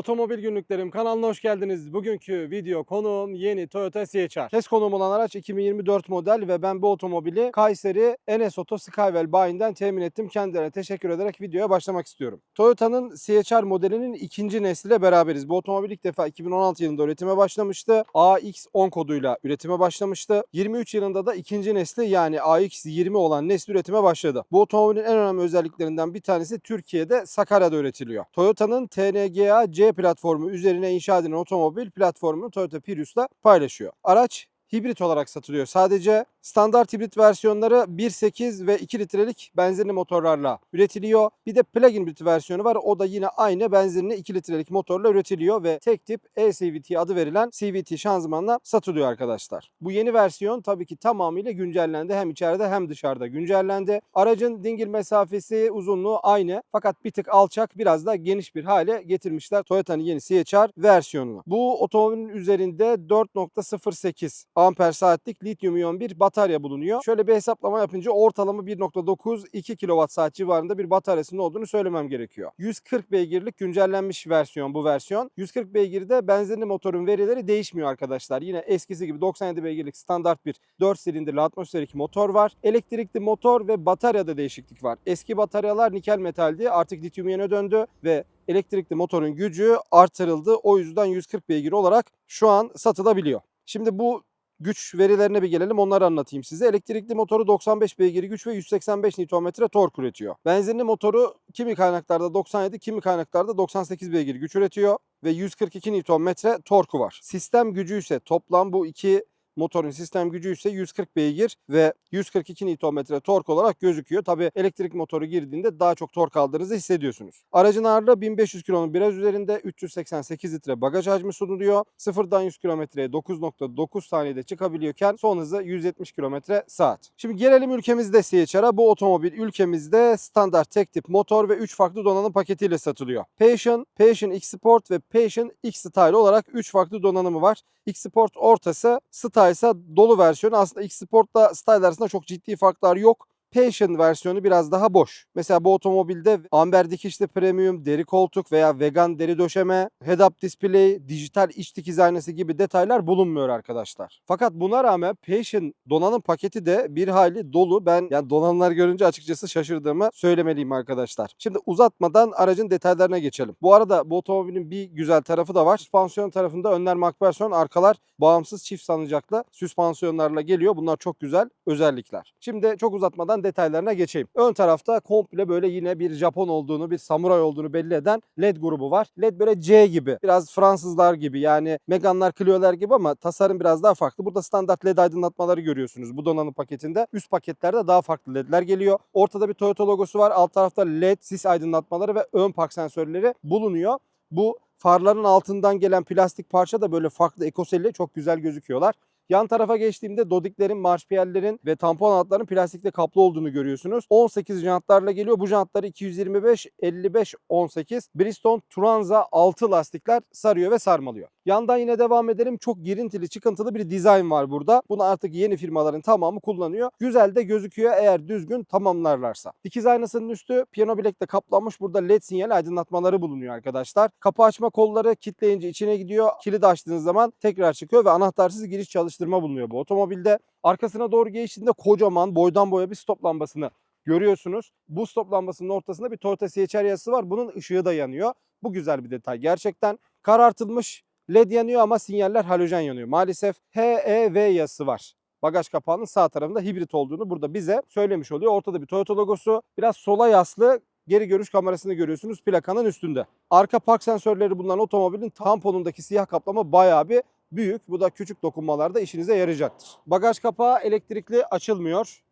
Otomobil günlüklerim kanalına hoş geldiniz. Bugünkü video konuğum yeni Toyota CHR. Test konuğum olan araç 2024 model ve ben bu otomobili Kayseri Enes Oto Skywell bayinden temin ettim. Kendilerine teşekkür ederek videoya başlamak istiyorum. Toyota'nın CHR modelinin ikinci nesliyle beraberiz. Bu otomobil ilk defa 2016 yılında üretime başlamıştı. AX10 koduyla üretime başlamıştı. 23 yılında da ikinci nesli yani AX20 olan nesli üretime başladı. Bu otomobilin en önemli özelliklerinden bir tanesi Türkiye'de Sakarya'da üretiliyor. Toyota'nın TNGA C platformu üzerine inşa edilen otomobil platformunu Toyota Prius'la paylaşıyor. Araç hibrit olarak satılıyor. Sadece standart hibrit versiyonları 1.8 ve 2 litrelik benzinli motorlarla üretiliyor. Bir de plug-in hibrit versiyonu var. O da yine aynı benzinli 2 litrelik motorla üretiliyor ve tek tip e-CVT adı verilen CVT şanzımanla satılıyor arkadaşlar. Bu yeni versiyon tabii ki tamamıyla güncellendi. Hem içeride hem dışarıda güncellendi. Aracın dingil mesafesi, uzunluğu aynı fakat bir tık alçak, biraz da geniş bir hale getirmişler Toyota'nın yeni CHR versiyonunu. Bu otomobilin üzerinde 4.08 amper saatlik lityum iyon bir batarya bulunuyor. Şöyle bir hesaplama yapınca ortalama 1.9-2 kWh saat civarında bir bataryasının olduğunu söylemem gerekiyor. 140 beygirlik güncellenmiş versiyon bu versiyon. 140 beygirde benzinli motorun verileri değişmiyor arkadaşlar. Yine eskisi gibi 97 beygirlik standart bir 4 silindirli atmosferik motor var. Elektrikli motor ve bataryada değişiklik var. Eski bataryalar nikel metaldi artık lityum iyona döndü ve elektrikli motorun gücü artırıldı. O yüzden 140 beygir olarak şu an satılabiliyor. Şimdi bu güç verilerine bir gelelim onları anlatayım size. Elektrikli motoru 95 beygir güç ve 185 Nm tork üretiyor. Benzinli motoru kimi kaynaklarda 97, kimi kaynaklarda 98 beygir güç üretiyor ve 142 Nm torku var. Sistem gücü ise toplam bu iki motorun sistem gücü ise 140 beygir ve 142 Nm tork olarak gözüküyor. Tabi elektrik motoru girdiğinde daha çok tork aldığınızı hissediyorsunuz. Aracın ağırlığı 1500 kilonun biraz üzerinde 388 litre bagaj hacmi sunuluyor. Sıfırdan 100 kilometreye 9.9 saniyede çıkabiliyorken son hızı 170 km saat. Şimdi gelelim ülkemizde CHR'a. Bu otomobil ülkemizde standart tek tip motor ve 3 farklı donanım paketiyle satılıyor. Passion, Passion X Sport ve Passion X Style olarak 3 farklı donanımı var. X Sport ortası, Style ise dolu versiyonu. Aslında X Sport'la Style arasında çok ciddi farklar yok. Passion versiyonu biraz daha boş. Mesela bu otomobilde amber dikişli premium, deri koltuk veya vegan deri döşeme, head-up display, dijital iç dikiz aynası gibi detaylar bulunmuyor arkadaşlar. Fakat buna rağmen Passion donanım paketi de bir hali dolu. Ben yani donanımlar görünce açıkçası şaşırdığımı söylemeliyim arkadaşlar. Şimdi uzatmadan aracın detaylarına geçelim. Bu arada bu otomobilin bir güzel tarafı da var. Süspansiyon tarafında önler McPherson, arkalar bağımsız çift salıncaklı süspansiyonlarla geliyor. Bunlar çok güzel özellikler. Şimdi çok uzatmadan detaylarına geçeyim. Ön tarafta komple böyle yine bir Japon olduğunu, bir samuray olduğunu belli eden LED grubu var. LED böyle C gibi. Biraz Fransızlar gibi yani Megane'lar, Clio'lar gibi ama tasarım biraz daha farklı. Burada standart LED aydınlatmaları görüyorsunuz bu donanım paketinde. Üst paketlerde daha farklı LED'ler geliyor. Ortada bir Toyota logosu var. Alt tarafta LED, sis aydınlatmaları ve ön park sensörleri bulunuyor. Bu farların altından gelen plastik parça da böyle farklı ekoselli çok güzel gözüküyorlar. Yan tarafa geçtiğimde dodiklerin, marşpiyerlerin ve tampon altların plastikle kaplı olduğunu görüyorsunuz. 18 jantlarla geliyor. Bu jantları 225, 55, 18. Bridgestone Turanza 6 lastikler sarıyor ve sarmalıyor. Yandan yine devam edelim. Çok girintili, çıkıntılı bir dizayn var burada. Bunu artık yeni firmaların tamamı kullanıyor. Güzel de gözüküyor eğer düzgün tamamlarlarsa. Dikiz aynasının üstü piyano bilekle kaplanmış. Burada led sinyal aydınlatmaları bulunuyor arkadaşlar. Kapı açma kolları kilitleyince içine gidiyor. Kilidi açtığınız zaman tekrar çıkıyor ve anahtarsız giriş çalıştırma bulunuyor bu otomobilde. Arkasına doğru geçtiğinde kocaman boydan boya bir stop lambasını görüyorsunuz. Bu stop lambasının ortasında bir Toyota CHR yazısı var. Bunun ışığı da yanıyor. Bu güzel bir detay. Gerçekten karartılmış LED yanıyor ama sinyaller halojen yanıyor. Maalesef HEV yazısı var. Bagaj kapağının sağ tarafında hibrit olduğunu burada bize söylemiş oluyor. Ortada bir Toyota logosu. Biraz sola yaslı geri görüş kamerasını görüyorsunuz plakanın üstünde. Arka park sensörleri bulunan otomobilin tamponundaki siyah kaplama bayağı bir büyük. Bu da küçük dokunmalarda işinize yarayacaktır. Bagaj kapağı elektrikli açılmıyor.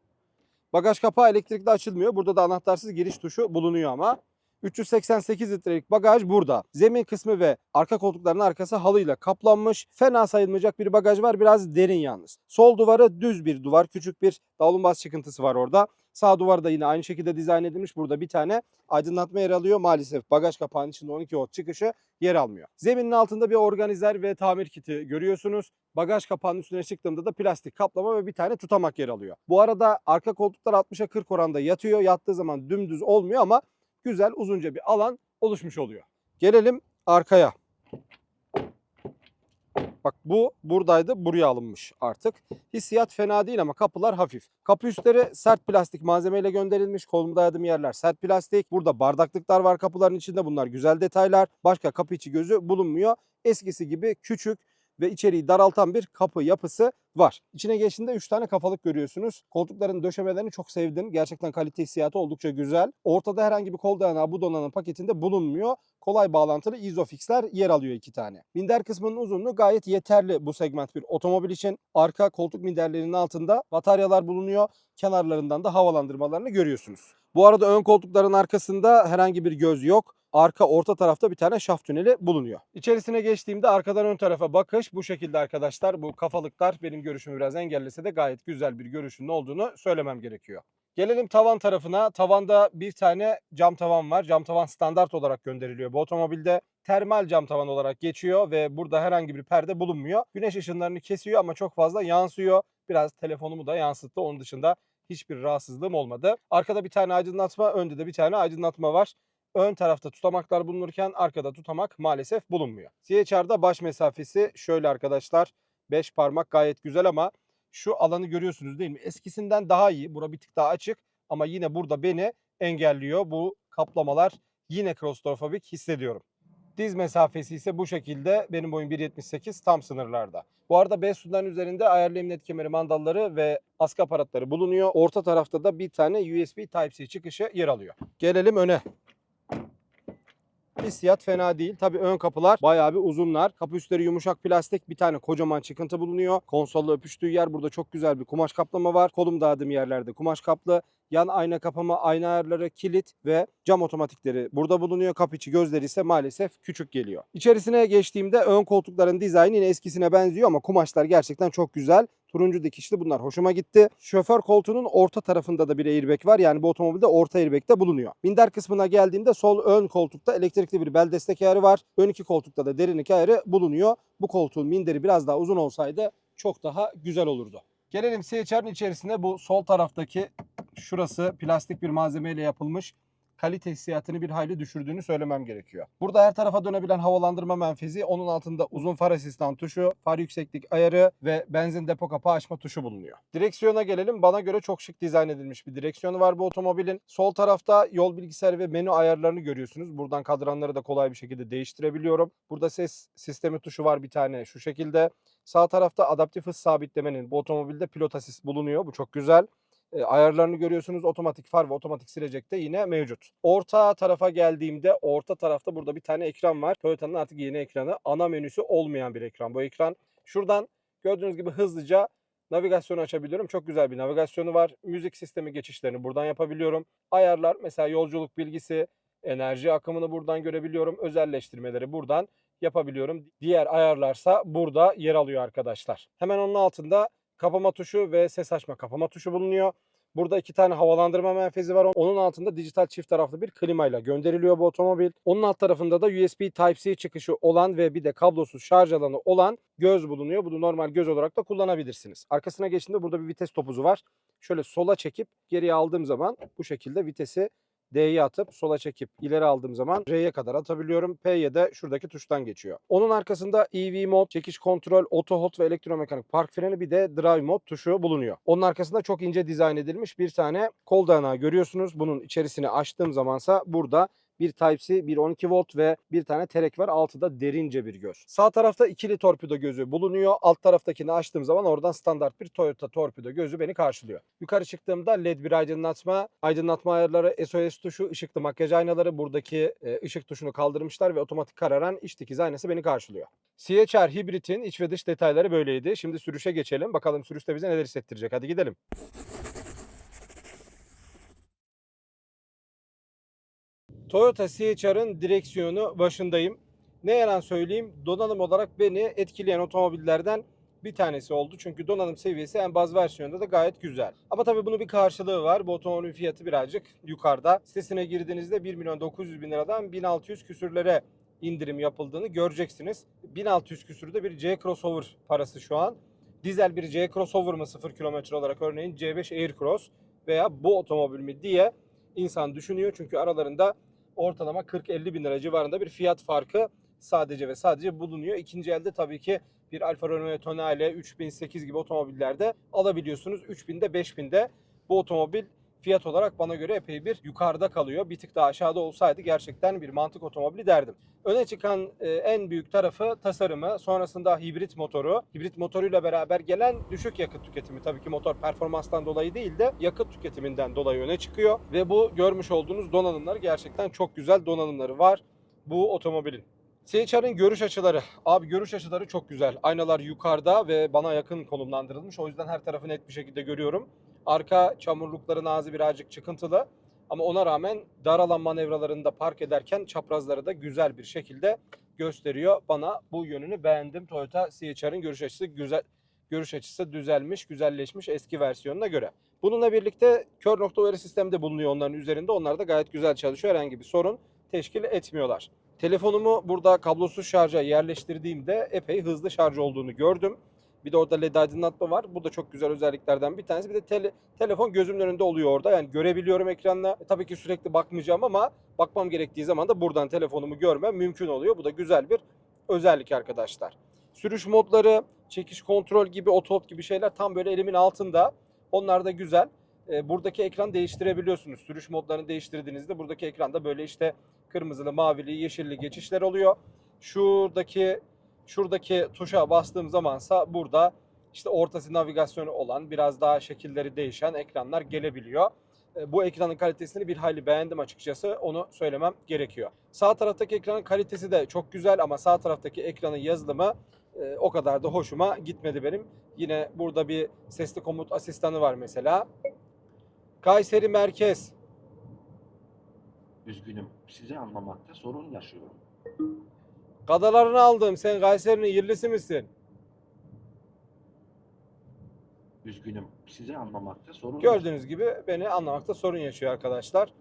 Bagaj kapağı elektrikli açılmıyor. Burada da anahtarsız giriş tuşu bulunuyor ama. 388 litrelik bagaj burada. Zemin kısmı ve arka koltukların arkası halıyla kaplanmış. Fena sayılmayacak bir bagaj var. Biraz derin yalnız. Sol duvarı düz bir duvar. Küçük bir davlumbaz çıkıntısı var orada. Sağ duvar da yine aynı şekilde dizayn edilmiş. Burada bir tane aydınlatma yer alıyor. Maalesef bagaj kapağının içinde 12 volt çıkışı yer almıyor. Zeminin altında bir organizer ve tamir kiti görüyorsunuz. Bagaj kapağının üstüne çıktığımda da plastik kaplama ve bir tane tutamak yer alıyor. Bu arada arka koltuklar 60'a 40 oranda yatıyor. Yattığı zaman dümdüz olmuyor ama güzel uzunca bir alan oluşmuş oluyor. Gelelim arkaya. Bak bu buradaydı buraya alınmış artık. Hissiyat fena değil ama kapılar hafif. Kapı üstleri sert plastik malzemeyle gönderilmiş. Kolumu dayadığım yerler sert plastik. Burada bardaklıklar var kapıların içinde. Bunlar güzel detaylar. Başka kapı içi gözü bulunmuyor. Eskisi gibi küçük ve içeriği daraltan bir kapı yapısı var. İçine geçtiğinde 3 tane kafalık görüyorsunuz. Koltukların döşemelerini çok sevdim. Gerçekten kalite hissiyatı oldukça güzel. Ortada herhangi bir kol dayanağı bu donanım paketinde bulunmuyor. Kolay bağlantılı Isofix'ler yer alıyor iki tane. Minder kısmının uzunluğu gayet yeterli bu segment bir otomobil için. Arka koltuk minderlerinin altında bataryalar bulunuyor. Kenarlarından da havalandırmalarını görüyorsunuz. Bu arada ön koltukların arkasında herhangi bir göz yok. Arka orta tarafta bir tane şaft tüneli bulunuyor. İçerisine geçtiğimde arkadan ön tarafa bakış bu şekilde arkadaşlar. Bu kafalıklar benim görüşümü biraz engellese de gayet güzel bir görüşünün olduğunu söylemem gerekiyor. Gelelim tavan tarafına. Tavanda bir tane cam tavan var. Cam tavan standart olarak gönderiliyor bu otomobilde. Termal cam tavan olarak geçiyor ve burada herhangi bir perde bulunmuyor. Güneş ışınlarını kesiyor ama çok fazla yansıyor. Biraz telefonumu da yansıttı. Onun dışında hiçbir rahatsızlığım olmadı. Arkada bir tane aydınlatma, önde de bir tane aydınlatma var. Ön tarafta tutamaklar bulunurken arkada tutamak maalesef bulunmuyor. CHR'da baş mesafesi şöyle arkadaşlar. 5 parmak gayet güzel ama şu alanı görüyorsunuz değil mi? Eskisinden daha iyi. Bura bir tık daha açık ama yine burada beni engelliyor. Bu kaplamalar yine klostrofobik hissediyorum. Diz mesafesi ise bu şekilde. Benim boyum 1.78 tam sınırlarda. Bu arada B sudan üzerinde ayarlı emniyet kemeri mandalları ve askı aparatları bulunuyor. Orta tarafta da bir tane USB Type-C çıkışı yer alıyor. Gelelim öne. Hissiyat fena değil. Tabii ön kapılar bayağı bir uzunlar. Kapı üstleri yumuşak plastik. Bir tane kocaman çıkıntı bulunuyor. Konsolla öpüştüğü yer burada çok güzel bir kumaş kaplama var. Kolum dağıdığım yerlerde kumaş kaplı. Yan ayna kapama, ayna ayarları, kilit ve cam otomatikleri burada bulunuyor. Kapı içi gözleri ise maalesef küçük geliyor. İçerisine geçtiğimde ön koltukların dizaynı yine eskisine benziyor ama kumaşlar gerçekten çok güzel. Turuncu dikişli bunlar hoşuma gitti. Şoför koltuğunun orta tarafında da bir airbag var. Yani bu otomobilde orta airbag de bulunuyor. Minder kısmına geldiğimde sol ön koltukta elektrikli bir bel destek ayarı var. Ön iki koltukta da derinlik ayarı bulunuyor. Bu koltuğun minderi biraz daha uzun olsaydı çok daha güzel olurdu. Gelelim CHR'ın içerisine bu sol taraftaki şurası plastik bir malzemeyle yapılmış kalite hissiyatını bir hayli düşürdüğünü söylemem gerekiyor. Burada her tarafa dönebilen havalandırma menfezi, onun altında uzun far asistan tuşu, far yükseklik ayarı ve benzin depo kapağı açma tuşu bulunuyor. Direksiyona gelelim. Bana göre çok şık dizayn edilmiş bir direksiyonu var bu otomobilin. Sol tarafta yol bilgisayarı ve menü ayarlarını görüyorsunuz. Buradan kadranları da kolay bir şekilde değiştirebiliyorum. Burada ses sistemi tuşu var bir tane şu şekilde. Sağ tarafta adaptif hız sabitlemenin bu otomobilde pilot asist bulunuyor. Bu çok güzel. Ayarlarını görüyorsunuz. Otomatik far ve otomatik silecek de yine mevcut. Orta tarafa geldiğimde orta tarafta burada bir tane ekran var. Toyota'nın artık yeni ekranı. Ana menüsü olmayan bir ekran bu ekran. Şuradan gördüğünüz gibi hızlıca navigasyonu açabiliyorum. Çok güzel bir navigasyonu var. Müzik sistemi geçişlerini buradan yapabiliyorum. Ayarlar mesela yolculuk bilgisi, enerji akımını buradan görebiliyorum. Özelleştirmeleri buradan yapabiliyorum. Diğer ayarlarsa burada yer alıyor arkadaşlar. Hemen onun altında kapama tuşu ve ses açma kapama tuşu bulunuyor. Burada iki tane havalandırma menfezi var. Onun altında dijital çift taraflı bir klimayla gönderiliyor bu otomobil. Onun alt tarafında da USB Type-C çıkışı olan ve bir de kablosuz şarj alanı olan göz bulunuyor. Bunu normal göz olarak da kullanabilirsiniz. Arkasına geçtiğinde burada bir vites topuzu var. Şöyle sola çekip geriye aldığım zaman bu şekilde vitesi D'ye atıp sola çekip ileri aldığım zaman R'ye kadar atabiliyorum. P'ye de şuradaki tuştan geçiyor. Onun arkasında EV mod, çekiş kontrol, auto hold ve elektromekanik park freni bir de drive mod tuşu bulunuyor. Onun arkasında çok ince dizayn edilmiş bir tane kol dayanağı görüyorsunuz. Bunun içerisini açtığım zamansa burada bir Type-C, bir 12 volt ve bir tane terek var. Altıda derince bir göz. Sağ tarafta ikili torpido gözü bulunuyor. Alt taraftakini açtığım zaman oradan standart bir Toyota torpido gözü beni karşılıyor. Yukarı çıktığımda led bir aydınlatma, aydınlatma ayarları, SOS tuşu, ışıklı makyaj aynaları, buradaki e, ışık tuşunu kaldırmışlar ve otomatik kararan iç dikiz aynası beni karşılıyor. CHR Hybrid'in iç ve dış detayları böyleydi. Şimdi sürüşe geçelim. Bakalım sürüşte bize neler hissettirecek. Hadi gidelim. Toyota CHR'ın direksiyonu başındayım. Ne yalan söyleyeyim donanım olarak beni etkileyen otomobillerden bir tanesi oldu. Çünkü donanım seviyesi en baz versiyonunda da gayet güzel. Ama tabii bunun bir karşılığı var. Bu otomobilin fiyatı birazcık yukarıda. Sitesine girdiğinizde 1 milyon 900 bin liradan 1600 küsürlere indirim yapıldığını göreceksiniz. 1600 küsürde bir C crossover parası şu an. Dizel bir C crossover mı 0 kilometre olarak örneğin C5 Aircross veya bu otomobil mi diye insan düşünüyor. Çünkü aralarında ortalama 40-50 bin lira civarında bir fiyat farkı sadece ve sadece bulunuyor. İkinci elde tabii ki bir Alfa Romeo Tonale 3008 gibi otomobillerde alabiliyorsunuz. 3000'de 5000'de bu otomobil fiyat olarak bana göre epey bir yukarıda kalıyor. Bir tık daha aşağıda olsaydı gerçekten bir mantık otomobili derdim. Öne çıkan e, en büyük tarafı tasarımı, sonrasında hibrit motoru. Hibrit motoruyla beraber gelen düşük yakıt tüketimi. Tabii ki motor performanstan dolayı değil de yakıt tüketiminden dolayı öne çıkıyor. Ve bu görmüş olduğunuz donanımlar gerçekten çok güzel donanımları var bu otomobilin. CHR'ın görüş açıları. Abi görüş açıları çok güzel. Aynalar yukarıda ve bana yakın konumlandırılmış. O yüzden her tarafı net bir şekilde görüyorum. Arka çamurlukların ağzı birazcık çıkıntılı. Ama ona rağmen dar alan manevralarında park ederken çaprazları da güzel bir şekilde gösteriyor. Bana bu yönünü beğendim. Toyota CHR'ın görüş açısı güzel görüş açısı düzelmiş, güzelleşmiş eski versiyonuna göre. Bununla birlikte kör nokta uyarı sistemi de bulunuyor onların üzerinde. Onlar da gayet güzel çalışıyor. Herhangi bir sorun teşkil etmiyorlar. Telefonumu burada kablosuz şarja yerleştirdiğimde epey hızlı şarj olduğunu gördüm. Bir de orada led aydınlatma var. Bu da çok güzel özelliklerden bir tanesi. Bir de tele- telefon gözümün önünde oluyor orada. Yani görebiliyorum ekranla. E, tabii ki sürekli bakmayacağım ama bakmam gerektiği zaman da buradan telefonumu görmem mümkün oluyor. Bu da güzel bir özellik arkadaşlar. Sürüş modları, çekiş kontrol gibi, otop gibi şeyler tam böyle elimin altında. Onlar da güzel. E, buradaki ekran değiştirebiliyorsunuz. Sürüş modlarını değiştirdiğinizde buradaki ekranda böyle işte kırmızılı, mavili, yeşilli geçişler oluyor. Şuradaki şuradaki tuşa bastığım zamansa burada işte ortası navigasyonu olan biraz daha şekilleri değişen ekranlar gelebiliyor. E, Bu ekranın kalitesini bir hayli beğendim açıkçası. Onu söylemem gerekiyor. Sağ taraftaki ekranın kalitesi de çok güzel ama sağ taraftaki ekranın yazılımı e, o kadar da hoşuma gitmedi benim. Yine burada bir sesli komut asistanı var mesela. Kayseri Merkez. Üzgünüm, sizi anlamakta sorun yaşıyorum. Kadalarını aldım. Sen Kayseri'nin yerlisi misin? Üzgünüm, sizi anlamakta sorun Gördüğünüz gibi beni anlamakta sorun yaşıyor arkadaşlar.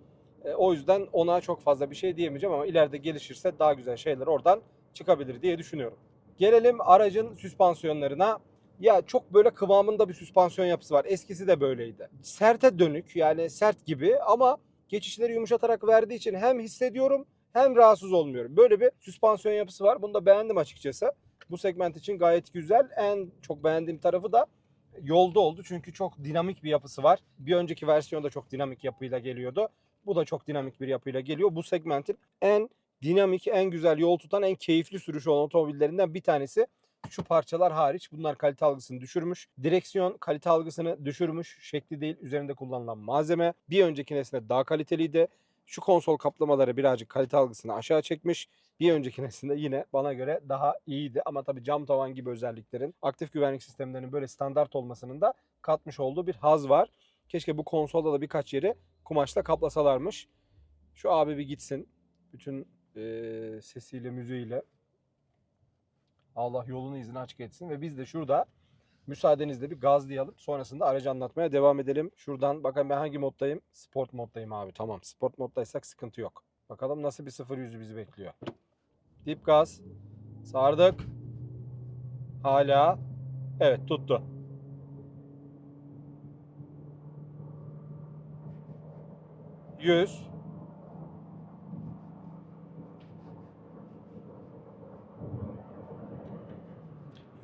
E, o yüzden ona çok fazla bir şey diyemeyeceğim ama ileride gelişirse daha güzel şeyler oradan çıkabilir diye düşünüyorum. Gelelim aracın süspansiyonlarına. Ya çok böyle kıvamında bir süspansiyon yapısı var. Eskisi de böyleydi. Serte dönük yani sert gibi ama geçişleri yumuşatarak verdiği için hem hissediyorum hem rahatsız olmuyorum. Böyle bir süspansiyon yapısı var. Bunu da beğendim açıkçası. Bu segment için gayet güzel. En çok beğendiğim tarafı da yolda oldu. Çünkü çok dinamik bir yapısı var. Bir önceki versiyonda çok dinamik yapıyla geliyordu. Bu da çok dinamik bir yapıyla geliyor. Bu segmentin en dinamik, en güzel yol tutan, en keyifli sürüş olan otomobillerinden bir tanesi. Şu parçalar hariç bunlar kalite algısını düşürmüş. Direksiyon kalite algısını düşürmüş. Şekli değil üzerinde kullanılan malzeme. Bir önceki nesne daha kaliteliydi. Şu konsol kaplamaları birazcık kalite algısını aşağı çekmiş. Bir önceki neslinde yine bana göre daha iyiydi. Ama tabii cam tavan gibi özelliklerin, aktif güvenlik sistemlerinin böyle standart olmasının da katmış olduğu bir haz var. Keşke bu konsolda da birkaç yeri kumaşla kaplasalarmış. Şu abi bir gitsin. Bütün eee, sesiyle, müziğiyle. Allah yolunu izini açık etsin. Ve biz de şurada müsaadenizle bir gazlayalım. Sonrasında aracı anlatmaya devam edelim. Şuradan bakın ben hangi moddayım? Sport moddayım abi. Tamam. Sport moddaysak sıkıntı yok. Bakalım nasıl bir 0 yüzü bizi bekliyor. Dip gaz. Sardık. Hala. Evet tuttu. Yüz.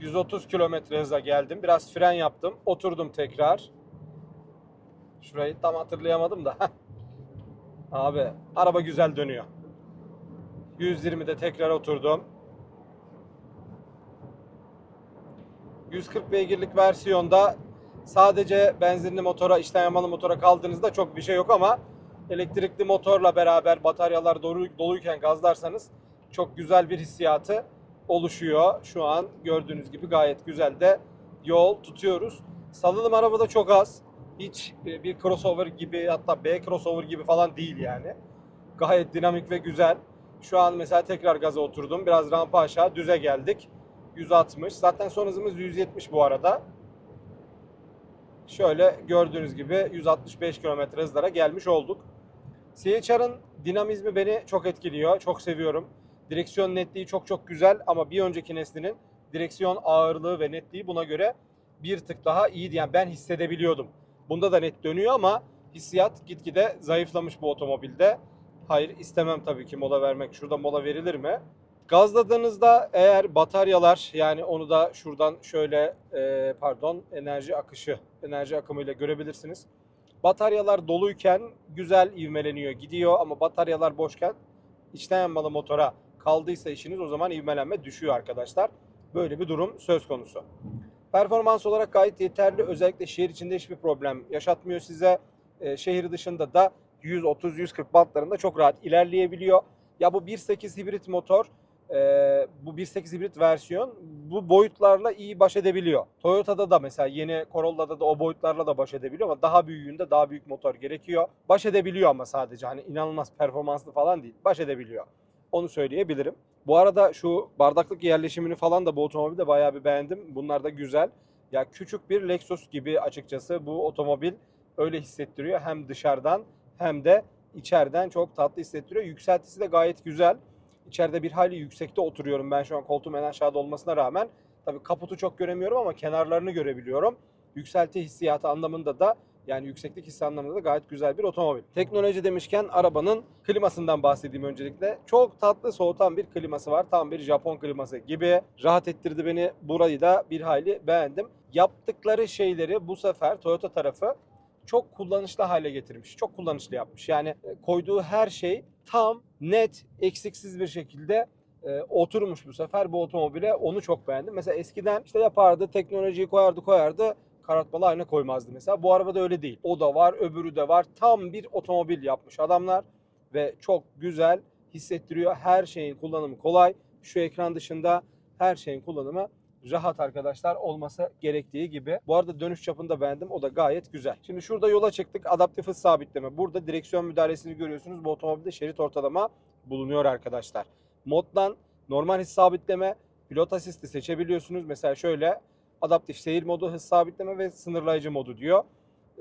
...130 kilometre hıza geldim. Biraz fren yaptım. Oturdum tekrar. Şurayı tam hatırlayamadım da. Abi araba güzel dönüyor. 120'de tekrar oturdum. 140 beygirlik versiyonda sadece benzinli motora, içten yanmalı motora kaldığınızda çok bir şey yok ama elektrikli motorla beraber bataryalar dolu, doluyken gazlarsanız çok güzel bir hissiyatı oluşuyor. Şu an gördüğünüz gibi gayet güzel de yol tutuyoruz. Salınım arabada çok az. Hiç e, bir crossover gibi hatta B crossover gibi falan değil yani. Gayet dinamik ve güzel. Şu an mesela tekrar gaza oturdum. Biraz rampa aşağı düze geldik. 160. Zaten son hızımız 170 bu arada. Şöyle gördüğünüz gibi 165 km hızlara gelmiş olduk. CHR'ın dinamizmi beni çok etkiliyor. Çok seviyorum. Direksiyon netliği çok çok güzel ama bir önceki neslinin direksiyon ağırlığı ve netliği buna göre bir tık daha iyiydi. Yani ben hissedebiliyordum. Bunda da net dönüyor ama hissiyat gitgide zayıflamış bu otomobilde. Hayır istemem tabii ki mola vermek. Şurada mola verilir mi? Gazladığınızda eğer bataryalar yani onu da şuradan şöyle e, pardon enerji akışı, enerji akımıyla görebilirsiniz. Bataryalar doluyken güzel ivmeleniyor, gidiyor ama bataryalar boşken içten yanmalı motora kaldıysa işiniz o zaman ivmelenme düşüyor arkadaşlar. Böyle bir durum söz konusu. Performans olarak gayet yeterli. Özellikle şehir içinde hiçbir problem yaşatmıyor size. Ee, şehir dışında da 130-140 bantlarında çok rahat ilerleyebiliyor. Ya bu 1.8 hibrit motor, e, bu 1.8 hibrit versiyon bu boyutlarla iyi baş edebiliyor. Toyota'da da mesela yeni Corolla'da da o boyutlarla da baş edebiliyor ama daha büyüğünde daha büyük motor gerekiyor. Baş edebiliyor ama sadece hani inanılmaz performanslı falan değil. Baş edebiliyor. Onu söyleyebilirim. Bu arada şu bardaklık yerleşimini falan da bu otomobilde bayağı bir beğendim. Bunlar da güzel. Ya küçük bir Lexus gibi açıkçası bu otomobil öyle hissettiriyor. Hem dışarıdan hem de içeriden çok tatlı hissettiriyor. Yükseltisi de gayet güzel. İçeride bir hayli yüksekte oturuyorum ben şu an koltuğum en aşağıda olmasına rağmen. Tabii kaputu çok göremiyorum ama kenarlarını görebiliyorum. Yükselti hissiyatı anlamında da yani yükseklik hissi anlamında da gayet güzel bir otomobil. Teknoloji demişken arabanın klimasından bahsedeyim öncelikle. Çok tatlı soğutan bir kliması var. Tam bir Japon kliması gibi. Rahat ettirdi beni. Burayı da bir hayli beğendim. Yaptıkları şeyleri bu sefer Toyota tarafı çok kullanışlı hale getirmiş. Çok kullanışlı yapmış. Yani e, koyduğu her şey tam, net, eksiksiz bir şekilde e, oturmuş bu sefer bu otomobile. Onu çok beğendim. Mesela eskiden işte yapardı, teknolojiyi koyardı koyardı. Karartmalı ayna koymazdı mesela. Bu arabada öyle değil. O da var, öbürü de var. Tam bir otomobil yapmış adamlar ve çok güzel hissettiriyor. Her şeyin kullanımı kolay. Şu ekran dışında her şeyin kullanımı rahat arkadaşlar olması gerektiği gibi. Bu arada dönüş çapını da beğendim. O da gayet güzel. Şimdi şurada yola çıktık. Adaptif hız sabitleme. Burada direksiyon müdahalesini görüyorsunuz. Bu otomobilde şerit ortalama bulunuyor arkadaşlar. Moddan normal hız sabitleme, pilot asisti seçebiliyorsunuz. Mesela şöyle adaptif seyir modu, hız sabitleme ve sınırlayıcı modu diyor.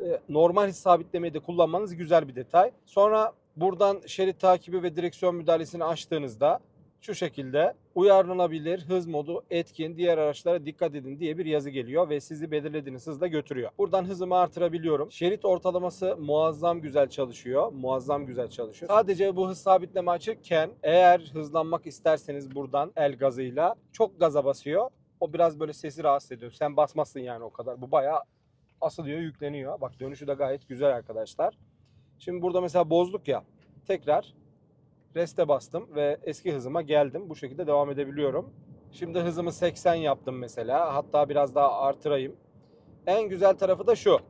Ee, Normal hız sabitlemeyi de kullanmanız güzel bir detay. Sonra buradan şerit takibi ve direksiyon müdahalesini açtığınızda şu şekilde uyarlanabilir hız modu etkin diğer araçlara dikkat edin diye bir yazı geliyor ve sizi belirlediğiniz hızla götürüyor. Buradan hızımı artırabiliyorum. Şerit ortalaması muazzam güzel çalışıyor. Muazzam güzel çalışıyor. Sadece bu hız sabitleme açıkken eğer hızlanmak isterseniz buradan el gazıyla çok gaza basıyor. O biraz böyle sesi rahatsız ediyor. Sen basmazsın yani o kadar. Bu bayağı asılıyor, yükleniyor. Bak dönüşü de gayet güzel arkadaşlar. Şimdi burada mesela bozduk ya. Tekrar Reste bastım ve eski hızıma geldim. Bu şekilde devam edebiliyorum. Şimdi hızımı 80 yaptım mesela. Hatta biraz daha artırayım. En güzel tarafı da şu.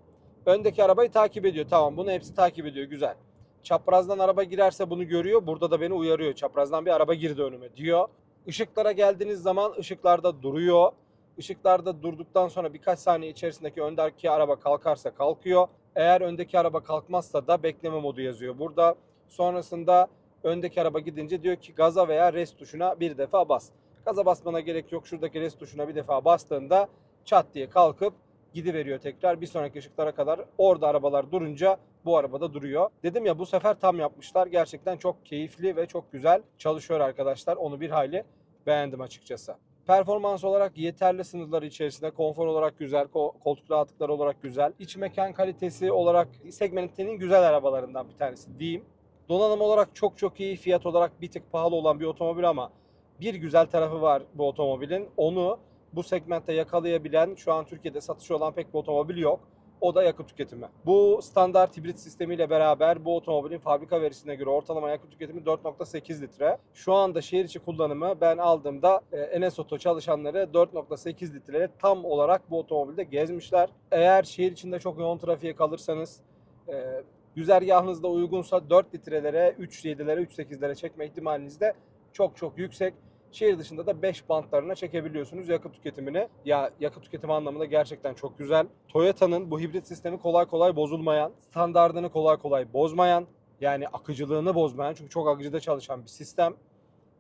Öndeki arabayı takip ediyor. Tamam bunu hepsi takip ediyor. Güzel. Çaprazdan araba girerse bunu görüyor. Burada da beni uyarıyor. Çaprazdan bir araba girdi önüme diyor. Işıklara geldiğiniz zaman ışıklarda duruyor. Işıklarda durduktan sonra birkaç saniye içerisindeki öndeki araba kalkarsa kalkıyor. Eğer öndeki araba kalkmazsa da bekleme modu yazıyor burada. Sonrasında öndeki araba gidince diyor ki gaza veya rest tuşuna bir defa bas. Gaza basmana gerek yok. Şuradaki rest tuşuna bir defa bastığında çat diye kalkıp gidiveriyor tekrar. Bir sonraki ışıklara kadar orada arabalar durunca bu arabada duruyor. Dedim ya bu sefer tam yapmışlar. Gerçekten çok keyifli ve çok güzel çalışıyor arkadaşlar. Onu bir hayli beğendim açıkçası. Performans olarak yeterli sınırları içerisinde, konfor olarak güzel, ko- koltuk rahatlıkları olarak güzel. İç mekan kalitesi olarak segmentinin güzel arabalarından bir tanesi diyeyim. Donanım olarak çok çok iyi, fiyat olarak bir tık pahalı olan bir otomobil ama bir güzel tarafı var bu otomobilin. Onu bu segmentte yakalayabilen şu an Türkiye'de satışı olan pek bir otomobil yok. O da yakıt tüketimi. Bu standart hibrit sistemiyle beraber bu otomobilin fabrika verisine göre ortalama yakıt tüketimi 4.8 litre. Şu anda şehir içi kullanımı ben aldığımda e, Enes Oto çalışanları 4.8 litre tam olarak bu otomobilde gezmişler. Eğer şehir içinde çok yoğun trafiğe kalırsanız e, güzergahınızda uygunsa 4 litrelere, 3.7'lere, 3.8'lere çekme ihtimaliniz de çok çok yüksek. Şehir dışında da 5 bantlarına çekebiliyorsunuz yakıt tüketimini. Ya yakıt tüketimi anlamında gerçekten çok güzel. Toyota'nın bu hibrit sistemi kolay kolay bozulmayan, standardını kolay kolay bozmayan, yani akıcılığını bozmayan çünkü çok akıcıda çalışan bir sistem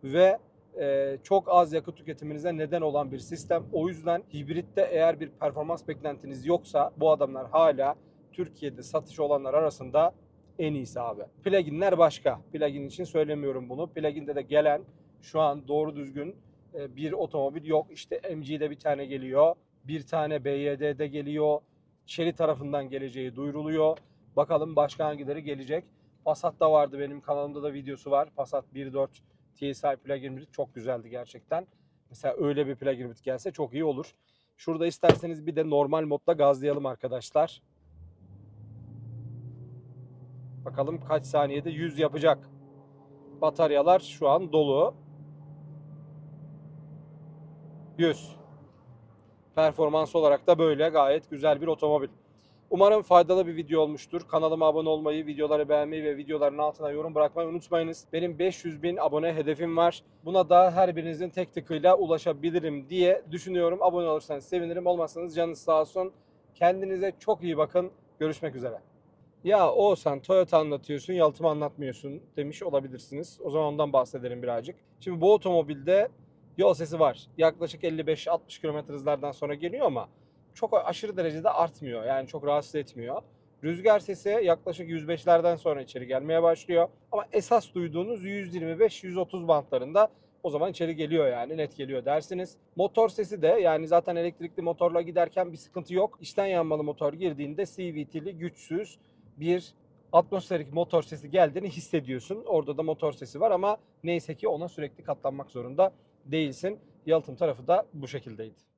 ve e, çok az yakıt tüketiminize neden olan bir sistem. O yüzden hibritte eğer bir performans beklentiniz yoksa bu adamlar hala Türkiye'de satış olanlar arasında en iyisi abi. Pluginler başka. Plugin için söylemiyorum bunu. Plugin'de de gelen şu an doğru düzgün e, bir otomobil yok. İşte MG'de bir tane geliyor. Bir tane BYD'de geliyor. Chery tarafından geleceği duyuruluyor. Bakalım başka hangileri gelecek. Passat da vardı benim kanalımda da videosu var. Passat 1.4 TSI plug-in hibrit çok güzeldi gerçekten. Mesela öyle bir plug-in hibrit gelse çok iyi olur. Şurada isterseniz bir de normal modda gazlayalım arkadaşlar. Bakalım kaç saniyede 100 yapacak. Bataryalar şu an dolu. 100. Performans olarak da böyle gayet güzel bir otomobil. Umarım faydalı bir video olmuştur. Kanalıma abone olmayı, videoları beğenmeyi ve videoların altına yorum bırakmayı unutmayınız. Benim 500 bin abone hedefim var. Buna da her birinizin tek tıkıyla ulaşabilirim diye düşünüyorum. Abone olursanız sevinirim. Olmazsanız canınız sağ olsun. Kendinize çok iyi bakın. Görüşmek üzere. Ya Oğuzhan Toyota anlatıyorsun, yalıtımı anlatmıyorsun demiş olabilirsiniz. O zaman ondan bahsedelim birazcık. Şimdi bu otomobilde yol sesi var. Yaklaşık 55-60 km hızlardan sonra geliyor ama çok aşırı derecede artmıyor. Yani çok rahatsız etmiyor. Rüzgar sesi yaklaşık 105'lerden sonra içeri gelmeye başlıyor. Ama esas duyduğunuz 125-130 bantlarında o zaman içeri geliyor yani net geliyor dersiniz. Motor sesi de yani zaten elektrikli motorla giderken bir sıkıntı yok. İçten yanmalı motor girdiğinde CVT'li güçsüz bir atmosferik motor sesi geldiğini hissediyorsun. Orada da motor sesi var ama neyse ki ona sürekli katlanmak zorunda değilsin. Yalıtım tarafı da bu şekildeydi.